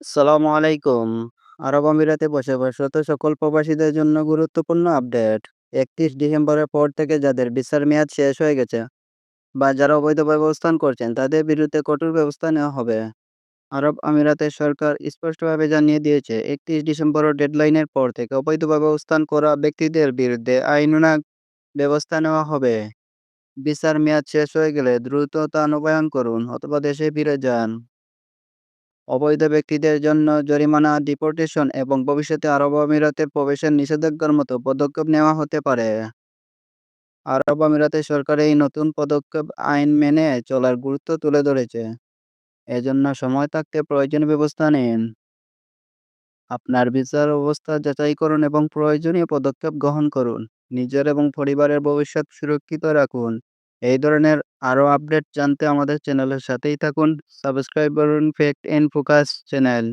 আসসালামু আলাইকুম। আরব আমিরাতে বসে বসত সকল প্রবাসীদের জন্য গুরুত্বপূর্ণ আপডেট। ৩১ ডিসেম্বরের পর থেকে যাদের ভিসার মেয়াদ শেষ হয়ে গেছে বা যারা অবৈধভাবে অবস্থান করছেন, তাদের বিরুদ্ধে কঠোর ব্যবস্থা নেওয়া হবে। আরব আমিরাতের সরকার স্পষ্টভাবে জানিয়ে দিয়েছে ৩১ ডিসেম্বরের ডেডলাইনের পর থেকে অবৈধভাবে অবস্থান করা ব্যক্তিদের বিরুদ্ধে আইনানুগ ব্যবস্থা নেওয়া হবে। ভিসার মেয়াদ শেষ হয়ে গেলে দ্রুত তা নবায়ন করুন অথবা দেশে ফিরে যান। অবৈধ ব্যক্তিদের জন্য জরিমানা, ডিপোর্টেশন এবং ভবিষ্যতে আরব আমিরাতে প্রবেশের নিষেধাজ্ঞার মতো পদক্ষেপ নেওয়া হতে পারে। আরব আমিরাতের সরকার এই নতুন পদক্ষেপ আইন মেনে চলার গুরুত্ব তুলে ধরেছে। এজন্য সময় থাকতে প্রয়োজনীয় ব্যবস্থা নিন। আপনার বিচার অবস্থা যাচাই করুন এবং প্রয়োজনীয় পদক্ষেপ গ্রহণ করুন। নিজের এবং পরিবারের ভবিষ্যৎ সুরক্ষিত রাখুন। এই ধরনের আরও আপডেট জানতে আমাদের চ্যানেলের সাথেই থাকুন। সাবস্ক্রাইব করুন ফ্যাক্ট এন্ড ফোকাস চ্যানেল।